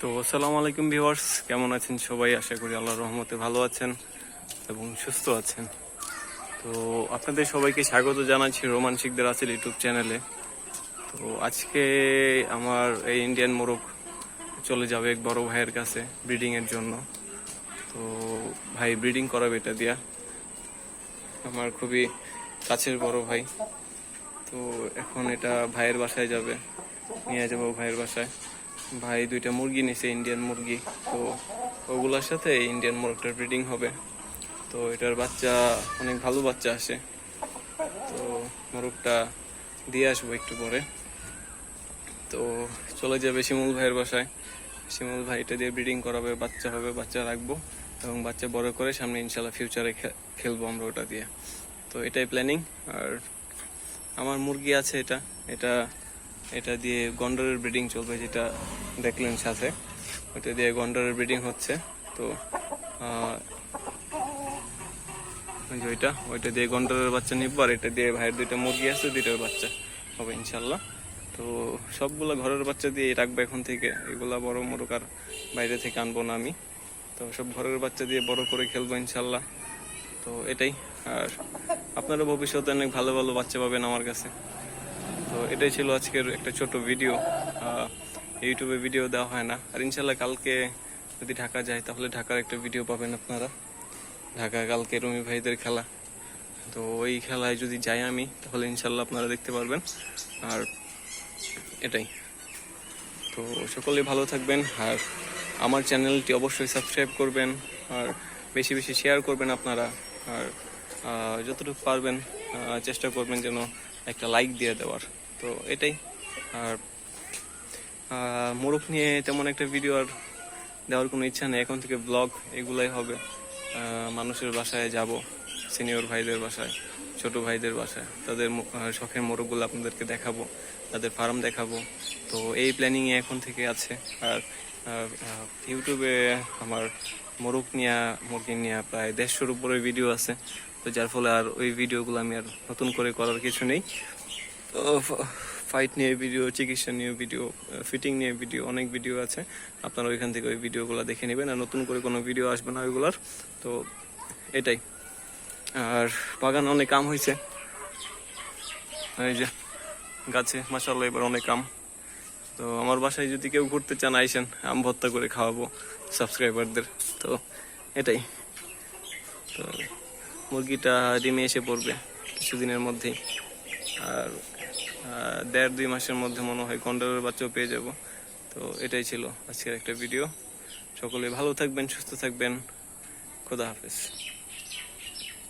তো আসসালামু আলাইকুম ভিউয়ার্স, কেমন আছেন সবাই? আশা করি আল্লাহর রহমতে ভালো আছেন এবং সুস্থ আছেন। তো আপনাদের সবাইকে স্বাগত জানাচ্ছি রোমান শিকদার আছে ইউটিউব চ্যানেলে। তো আজকে আমার এই ইন্ডিয়ান মোরগ চলে যাবে এক বড় ভাইয়ের কাছে ব্রিডিংয়ের জন্য। তো ভাই, ব্রিডিং করাবে এটা দিয়া। আমার খুবই কাছের বড় ভাই। তো এখন এটা ভাইয়ের বাসায় যাবে। নিয়ে যাব ভাইয়ের বাসায়। ভাই দুইটা মুরগি নিছে ইন্ডিয়ান মুরগি। তো ওগুলোর সাথে ইন্ডিয়ান মোরগটার ব্রিডিং হবে। তো এটার বাচ্চা, অনেক ভালো বাচ্চা আসে তো মোরগটা দিয়ে আসব একটু পরে। তো চলে যাবে শিমুল ভাইয়ের বাসায়। শিমুল ভাই এটা দিয়ে ব্রিডিং করাবে, বাচ্চা হবে, বাচ্চা রাখব। এবং বাচ্চা বড় করে সামনে ইনশাল্লাহ ফিউচারে খেলব আমরা ওটা দিয়ে। তো এটাই প্ল্যানিং আর আমার মুরগি আছে এটা। এটা এটা দিয়ে গন্ডরের ব্রিডিং চলবে যেটা দেখলেন সাথে। ওটা দিয়ে গন্ডারের ব্রিডিং হচ্ছে। তো ওইটা ওইটা দিয়ে গন্ডরের বাচ্চা নিব আর এটা দিয়ে ভাইয়ের দুইটা মুরগি আছে, দুইটার বাচ্চা হবে ইনশাল্লাহ তো সবগুলো ঘরের বাচ্চা দিয়ে রাখব এখন থেকে। এগুলা বড় মোরগ আর বাইরে থেকে আনব না আমি। তো সব ঘরের বাচ্চা দিয়ে বড় করে খেলব ইনশাল্লাহ তো এটাই। আর আপনারা ভবিষ্যতে অনেক ভালো ভালো বাচ্চা পাবেন আমার কাছে। তো এটাই ছিল আজকের একটা ছোট ভিডিও ইউটিউবে ভিডিও দেওয়া হয় না। আর ইনশাল্লাহ কালকে যদি ঢাকা যায়, তাহলে ঢাকার একটা ভিডিও পাবেন আপনারা। ঢাকা কালকে রুমি ভাইদের খেলা। তো ওই খেলায় যদি যাই আমি, তাহলে ইনশাল্লাহ আপনারা দেখতে পারবেন। আর এটাই। তো সকলে ভালো থাকবেন। আর আমার চ্যানেলটি অবশ্যই সাবস্ক্রাইব করবেন। আর বেশি বেশি শেয়ার করবেন আপনারা। আর যতটুকু পারবেন চেষ্টা করবেন যেন একটা লাইক দিয়ে দেওয়ার। তো এটাই। আর মোরগ নিয়ে তেমন একটা ভিডিও আর দেওয়ার কোনো ইচ্ছা নেই। এখন থেকে ব্লগ এগুলাই হবে। মানুষের বাসায় যাব সিনিয়র ভাইদের বাসায়, ছোট ভাইদের বাসায়। তাদের শখের মোরগগুলো আপনাদেরকে দেখাবো, তাদের ফার্ম দেখাবো। তো এই প্ল্যানিংয়ে এখন থেকে আছে। আর ইউটিউবে আমার মোরগ নিয়ে, মুরগি নিয়ে প্রায় দেড়শোর উপরে ভিডিও আছে। তো যার ফলে আর ওই ভিডিওগুলো আমি আর নতুন করে করার কিছু নেই। ফাইট নিয়ে ভিডিও চিকিৎসা নিয়ে ভিডিও ফিটিং নিয়ে ভিডিও অনেক ভিডিও আছে। আপনারা ওইখান থেকে ওই ভিডিওগুলো দেখে নেবেন আর নতুন করে কোনো ভিডিও আসবে না ওইগুলার। তো এটাই। আর বাগান অনেক কাম হয়েছে। এই যে গাছে মাসাল্লাহ এবার অনেক আম। তো আমার বাসায় যদি কেউ ঘুরতে চান, আইসেন, আম ভর্তা করে খাওয়াবো সাবস্ক্রাইবারদের। তো এটাই। তো মুরগিটা ডিমে এসে পড়বে কিছুদিনের মধ্যেই। আর দেড় দুই মাসের মধ্যে মনে হয় কন্ডারের বাচ্চাও পেয়ে যাব। তো এটাই ছিল আজকের একটা ভিডিও। সকলে ভালো থাকবেন, সুস্থ থাকবেন। খোদা হাফেজ।